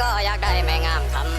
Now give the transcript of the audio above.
ก็อยากได้แม่งามทำ